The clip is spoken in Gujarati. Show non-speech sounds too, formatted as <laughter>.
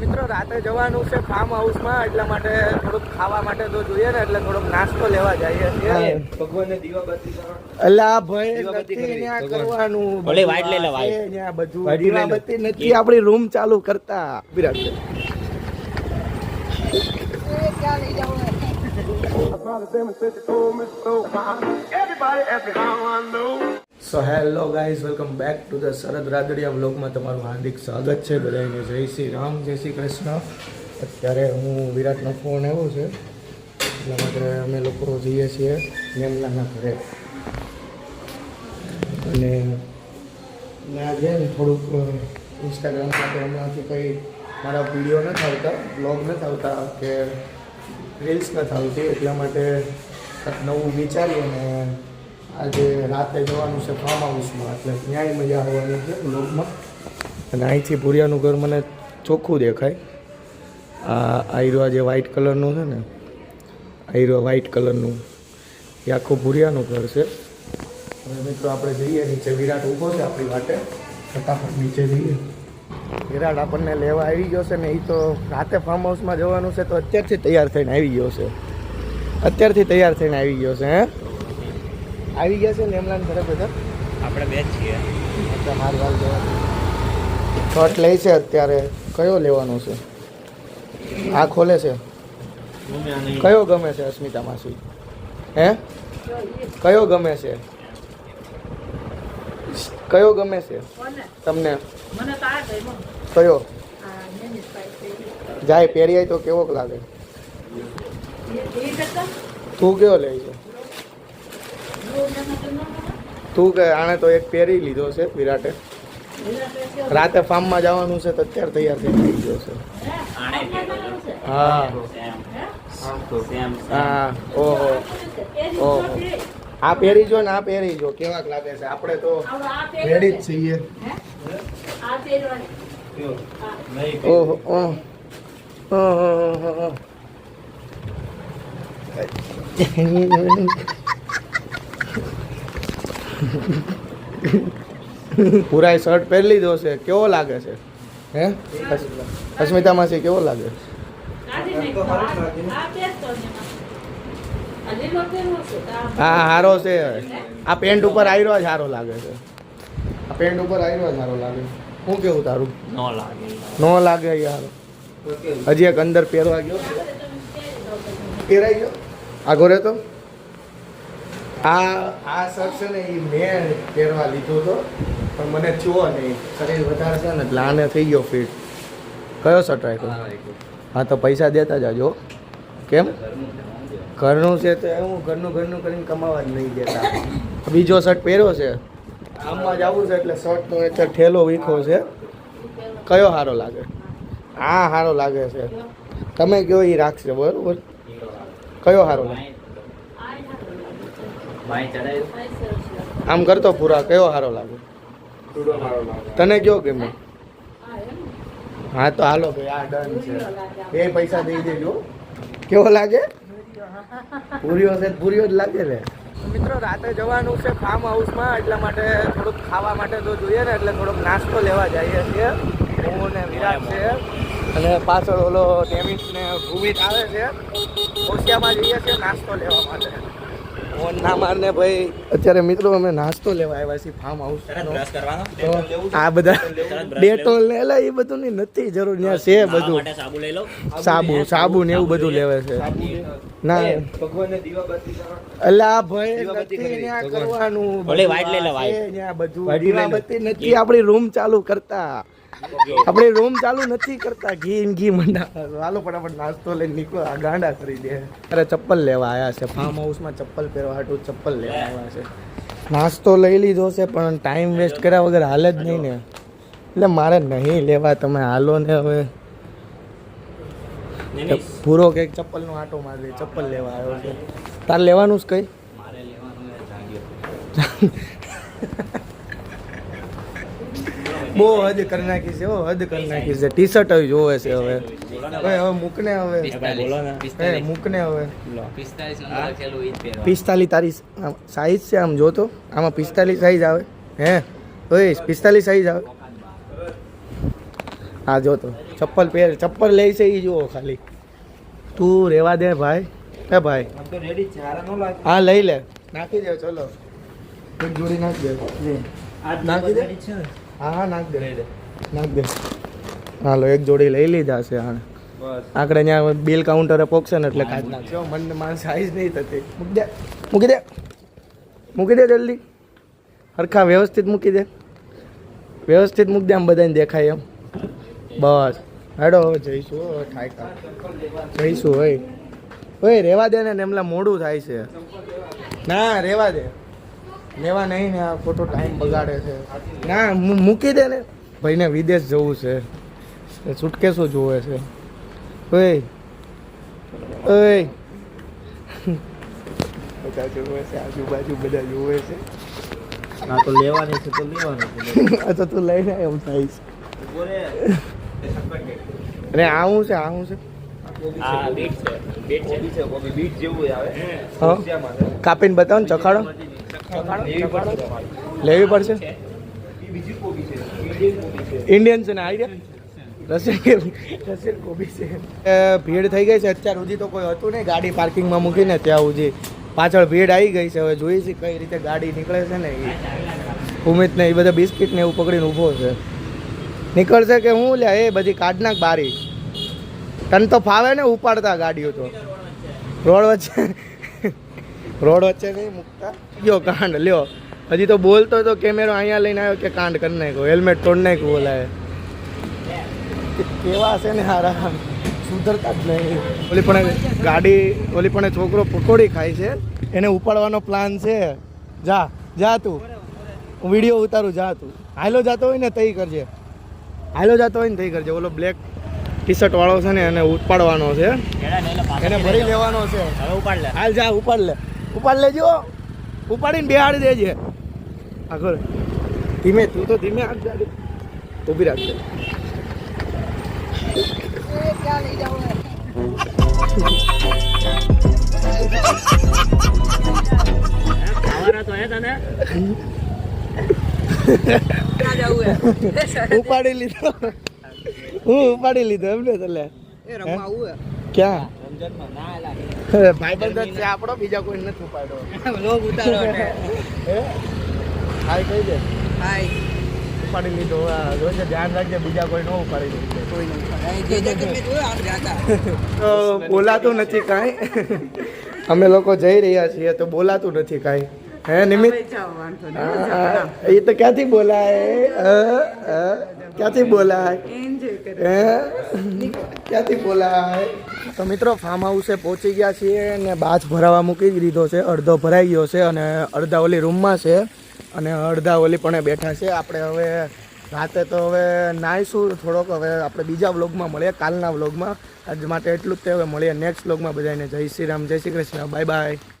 મિત્રો રાતે જવાનું છે ફાર્મ હાઉસમાં એટલા માટે થોડુંક ખાવા માટે તો જોઈએ ને એટલે થોડોક નાસ્તો લેવા જઈએ છીએ ભગવાનને દીવાબત્તી કરો. અલા ભાઈ. કરવાનું ભલે લઈ લે, white. છે બધું. દીવાબત્તી નથી આપણી રૂમ ચાલુ કરતા Virat so hello guys welcome back to the Sharad Radadiya બ્લોગમાં તમારું હાર્દિક સ્વાગત છે. બધાને જય શ્રી રામ, જય શ્રી કૃષ્ણ. અત્યારે હું વિરાટનો ફોન આવ્યો છે. એટલા માટે અમે લોકો જઈએ છીએ મેમલાના ઘરે. અને આજે થોડુંક ઇન્સ્ટાગ્રામ સાથે હમણાંથી કંઈ મારા વીડિયો નથી આવતા બ્લોગ નથી આવતા કે રીલ્સ નથી આવતી, એટલા માટે નવું વિચારીએ ને આજે રાતે જવાનું છે ફાર્મ હાઉસમાં એટલે ત્યાંય મજા આવવાની છે બ્લોગમાં અને અહીંથી ભૂરિયાનું ઘર મને ચોખ્ખું દેખાય. આ આયરો જે વ્હાઈટ કલરનું છે ને, આયરો વ્હાઈટ કલરનું એ આખું ભૂરિયાનું ઘર છે. હવે મિત્રો આપણે જઈએ નીચે, વિરાટ ઊભો છે આપણી માટે. ફટાફટ નીચે જઈએ. વિરાટ આપણને લેવા આવી ગયો છે ને એ તો રાતે ફાર્મ હાઉસમાં જવાનું છે તો અત્યારથી તૈયાર થઈને આવી ગયો છે. અત્યારથી તૈયાર થઈને આવી ગયો છે, હે? આવી ગયા છે ને એમલાન ઘરે બધા? આપણે બે છીએ. અચ્છા મારી હાલ જવા શર્ટ લે છે અત્યારે. કયો લેવાનો છે? આ ખોલે છે? કયો ગમે છે અસ્મિતા માસી? હે? કયો ગમે છે? કયો ગમે છે? તમને? મને તો આ ગમ્યો. કયો? જાય પહેરી આવી તો કેવોક લાગે? તું કેવો લે છે? તો કે આણે તો એક પહેરી લીધો છે વિરાટે? રાતે ફાર્મમાં જવાનું છે તો અત્યારે તૈયાર થઈ થઈ ગયો છે. હે? હા? ઓહો. ઓહો. આ પહેરી જો ને આ પહેરી જો કેવાક લાગે છે. આપણે તો રેડી જ છીએ. ઓહો ઓહો, ઓહો. પૂરાય શર્ટ પહેરી લીધો છે. કેવો લાગે છે? હે? અસ- અસ્મિતા માસી કેવો લાગે? હા હારો છે. આ પેન્ટ ઉપર આયરો જ સારો લાગે છે. આ પેન્ટ ઉપર આયરો જ સારો લાગે શું કેવું તારું? નો લાગે. નો લાગે યાર હજી એક અંદર પહેરવા ગયો પહેરાઈ ગયો? આગો રહેતો આ આ શર્ટ છે ને એ મેં પહેરવા લીધો હતો પણ મને થયો નહીં. શરીર વધારે છે ને લાને થઈ ગયો ફિટ કયો શર્ટ રાખ્યો? હા તો પૈસા દેતા જાજો. કેમ? ઘરનું છે તો એવું ઘરનું ઘરનું કરીને કમાવા જ નહીં દેતા. બીજો શર્ટ પહેર્યો છે? આમમાં જ આવું છે એટલે શર્ટનો એટલે ઠેલો વીખો છે. કયો સારો લાગે? આ સારો લાગે છે. તમે કયો એ રાખશે બરાબર? કયો સારો લાગે ભાઈ ચડાય આ સરસ લાગે. આમ કરતો પૂરા કયો સારો લાગે? તને કયો ગમે હા તો હાલો. ભાઈ આ ડન. છે. એ પૈસા દઈ દેજો. કેવો લાગે? પૂરીઓ છે પૂરીઓ જ લાગે ને. મિત્રો રાતે જવાનું છે ફાર્મ હાઉસમાં એટલા માટે થોડુંક ખાવા માટે તો જોઈએ ને એટલે થોડોક નાસ્તો લેવા જઈએ છીએ. હું ને વિરાટ છે. અને પાછળ ઓલો ડેમિટ ને ભૂમિત આવે છે. ઓશિયામાં જઈએ છીએ નાસ્તો લેવા માટે. અત્યારે મિત્રો અમે નાસ્તો લેવા આવ્યા છીએ ફાર્મ હાઉસ આ બધા ડેટોલ ને એલા એ બધું ની નથી જરૂર ત્યાં છે બધું. સાબુ લઈ સાબુ સાબુ ને એવું બધું લેવે છે. ના. ભગવાન દીવાબત્તી કરો. અલા ભાઈ દીવાબત્તી નથી કરી. ન્યા કરવાનું. ઓલી બધું લઈ લે, આ બધું. દીવાબત્તી નથી આપણી રૂમ ચાલુ કરતા. આપણી રૂમ ચાલુ નથી કરતા. ઘી ને ઘી મંડા હાલો ફટાફટ નાસ્તો લઈને નીકળો. આ ગાંડા કરી દે. અરે ચપ્પલ લેવા આવ્યા છે. ફાર્મ હાઉસમાં ચપ્પલ પહેરવા હાટું ચપ્પલ લેવા આવ્યા છે. નાસ્તો લઈ લીધો છે પણ ટાઈમ વેસ્ટ કર્યા વગર હાલ જ નહીં ને. એટલે મારે નહીં લેવા. તમે હાલો ને હવે. પૂરો કંઈક ચપ્પલનો આટો મારે ચપ્પલ લેવા આવ્યો છે. તારે લેવાનું જ કઈ? મારે લેવાનું જાગ્યો. બહુ હદ કરી નાખી છે હો હદ કરી નાખી છે. ટી શર્ટ હવે જોવે છે હવે. હવે હવે મૂકને હવે. બોલો ને. મૂકને હવે. પિસ્તાલીસ તારી સાઈઝ છે આમ જોતો? આમાં પિસ્તાલીસ સાઈઝ આવે. હે? ઓય પિસ્તાલીસ સાઈઝ આવે. હા જોતો. ચપ્પલ પહેર ચપ્પલ લે છે એ જુઓ ખાલી. તું રેવા દે ભાઈ. હે ભાઈ. આમ તો રેડી છે હારા ન લાગે હા લઈ લે. નાખી દે ચલો. એક જોડી નાખ દે. આજ નાખી દે. છે હા હા નાખ દે. નાખ દે. હાલો એક જોડી લઈ લીધા છે હાણે બસ. આકડે ત્યાં બિલ કાઉન્ટરે પોકશે ને એટલે કાઢ નાખજો મને મારી સાઈઝ નહીં થતી. મૂકી દે. મૂકી દે. મૂકી દે જલ્દી. હરખા વ્યવસ્થિત મૂકી દે. વ્યવસ્થિત મૂકી દે આમ બધાને દેખાય એમ. બસ. હેડો હવે જઈશું હવે ઠાયકા જઈશું હોય ઓય રેવા દે ને એમલા મોડું થાય છે. ના રેવા દે. લેવા નહીં ને આ ખોટો ટાઈમ બગાડે છે. ના મૂકી દે ને. ભાઈને વિદેશ જવું છે. સુટકેસો જોવે છે. ઓય ઓય. બધા જોવે છે આજુબાજુ બધા જોવે છે. આ તો લેવાની છે તો લેવાની છે. આ તો તું લઈને એમ થાય છે અરે આવું છે આવું છે. આ બીટ છે. બીટ છે. છે કોબી બીટ જેવું આવે. હા. શ્યામાં કાપીને બતાવો ને ચખાડો. લેવી પડશે. બીજી કોબી છે. ઇન્ડિયન કોબી છે. ને આઈડિયા રશિયન રશિયન કોબી છે. ભીડ થઈ ગઈ છે અત્યાર સુધી તો કોઈ હતું નહીં ગાડી પાર્કિંગમાં મૂકીને ત્યાં સુધી. પાછળ ભીડ આવી ગઈ છે હવે જોઈએ છે કઈ રીતે ગાડી નીકળે છે ને એ ઉમેદ ને એ બધા બિસ્કિટ ને એવું પકડીને ઊભો છે. નીકળશે કે હું લે એ બધી કાઢ નાખ બારી. તને તો ફાવે ને ઉપાડતા ગાડીઓ તો. રોડ વચ્ચે રોડ વચ્ચે નહીં મૂકતા. ગયો કાંડ, લ્યો. હજી તો બોલતો તો કેમેરો અહીંયા લઈને આવ્યો કે કાંડ કરી નાખ્યો, હેલ્મેટ તોડ નાખ્યું બોલાય કેવા છે ને હારા સુધરતા જ નહીં. ઓલી પણ ગાડી, ઓલી પણ છોકરો પકોડી ખાય છે. એને ઉપાડવાનો પ્લાન છે. જા જા તું. વીડિયો ઉતારું, જા તું. હાલો, જાતો હોય ને તઈ કરજે. હાલો, જાતો હોય ને તઈ કરજે. ઓલો બ્લેક ટી શર્ટ વાળો છે ને એને ઉપાડવાનો છે. એને ભરી લેવાનો છે. હવે ઉપાડ લે. હાલ જા ઉપાડ લે. ઉપાડ લેજો. ઉપાડીને બેહાડી દેજે. આગળ ધીમે તું તો ધીમે હાથ ગાડી ઊભી રાખજે <laughs> ઉપાડી લીધો. હું ઉપાડી લીધો એમ ને તલે ક્યાં ભાઈબંધ છે આપણો બીજા કોઈ નથી ઉપાડ્યો. <laughs> લોગ ઉતારો હાય કહી દે. ઉપાડી લીધો રોજ ધ્યાન રાખજે બીજા કોઈ ન ઉપાડી દે. <laughs> તો બોલાતું નથી કાંઈ. <laughs> અમે લોકો જઈ રહ્યા છીએ તો બોલાતું નથી કાંઈ. હે નિમિત? એ તો ક્યાંથી બોલાય? ક્યાંથી બોલાય? હે? ક્યાંથી બોલાય? તો મિત્રો ફાર્મ હાઉસે પહોંચી ગયા છીએ અને બાથ ભરાવા મૂકી દીધો છે. અડધો ભરાઈ ગયો છે અને અડધા ઓલી રૂમમાં છે. અને અડધા ઓલી પણ બેઠા છે. આપણે હવે રાતે તો હવે નાહીશું થોડોક હવે આપણે બીજા વ્લોગમાં મળીએ કાલના વ્લોગમાં. આજ માટે એટલું જ તે. હવે મળીએ નેક્સ્ટ વ્લોગમાં બધાને જય શ્રી રામ જય શ્રી કૃષ્ણ. Bye bye